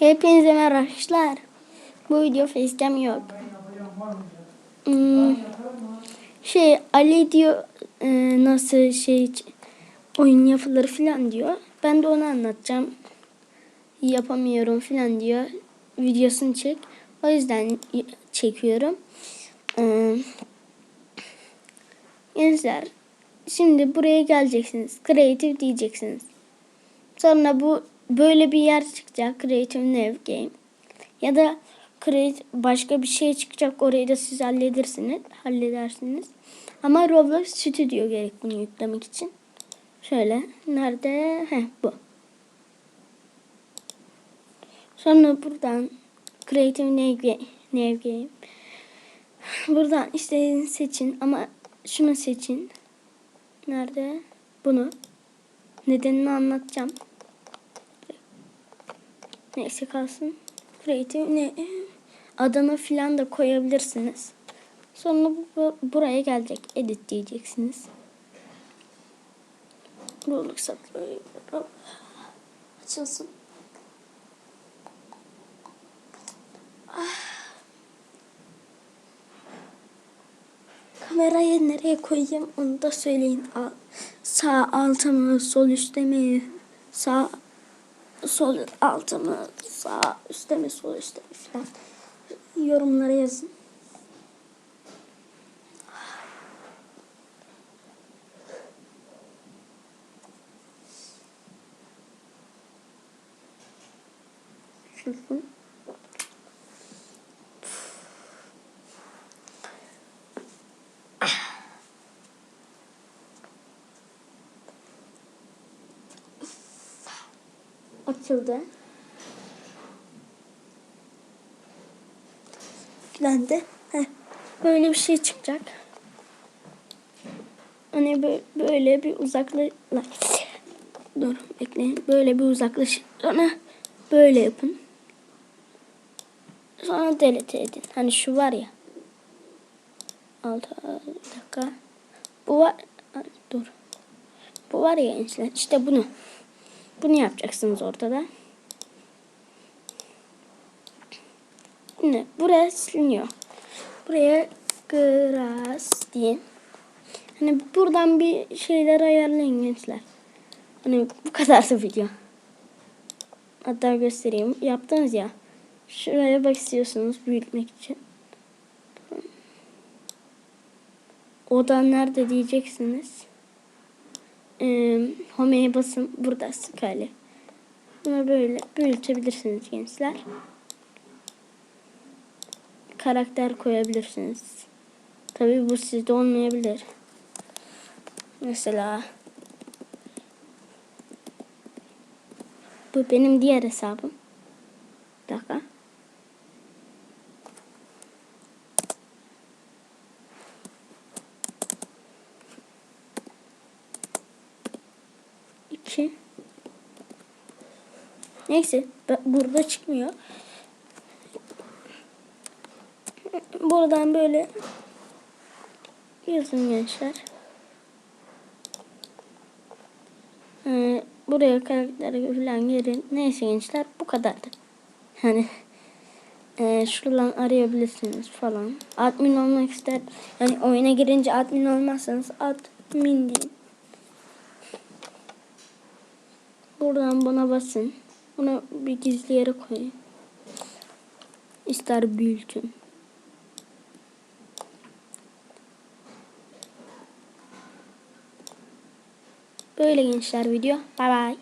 Hepinize merhaba arkadaşlar. Bu video facecam yok. Hmm, şey Ali diyor e, nasıl şey oyun yapılır filan diyor. Ben de onu anlatacağım. Yapamıyorum filan diyor. Videosunu çek. O yüzden çekiyorum. Ee, şimdi buraya geleceksiniz. Creative diyeceksiniz. Sonra bu böyle bir yer çıkacak. Creative Nav Game. Ya da create başka bir şey çıkacak. Orayı da siz halledersiniz. Halledersiniz. Ama Roblox Studio gerek bunu yüklemek için. Şöyle. Nerede? Heh bu. Sonra buradan Creative Nav Game. Buradan istediğinizi seçin ama şunu seçin. Nerede? Bunu. Nedenini anlatacağım. Neyse kalsın. Creative ne? Adını filan da koyabilirsiniz. Sonra bu, bu- buraya gelecek. Edit diyeceksiniz. Roblox satılıyor. Açılsın. Kamerayı nereye koyayım onu da söyleyin. Sağ alta mı, sol üstte mi? Sağ sol alta mı, sağ üstte mi, sol üstte mi falan. Yorumlara yazın. Hı Açıldı. Yüklendi. Böyle bir şey çıkacak. Hani bö- böyle bir uzaklaş... Dur bekleyin. Böyle bir uzaklaş. Sonra böyle yapın. Sonra delete edin. Hani şu var ya. Altı dakika. Bu var. Dur. Bu var ya. İşte bunu. Bunu yapacaksınız ortada. Şimdi buraya siliniyor. Buraya grass deyin. Hani buradan bir şeyler ayarlayın gençler. Hani bu kadar da video. Hatta göstereyim. Yaptınız ya. Şuraya bak istiyorsunuz büyütmek için. Oda nerede diyeceksiniz. Ee, home'ye basın. Burada skali. Bunu böyle büyütebilirsiniz gençler. Karakter koyabilirsiniz. Tabii bu sizde olmayabilir. Mesela bu benim diğer hesabım. Bir dakika. İki. Neyse burada çıkmıyor. Buradan böyle yazın gençler. Ee, buraya karaktere falan girin. Neyse gençler bu kadardı. Yani e, şuradan arayabilirsiniz falan. Admin olmak ister. Yani oyuna girince admin olmazsanız admin deyin. Buradan buna basın. Bunu bir gizli yere koyun. İster büyütün. Böyle gençler video. Bay bay.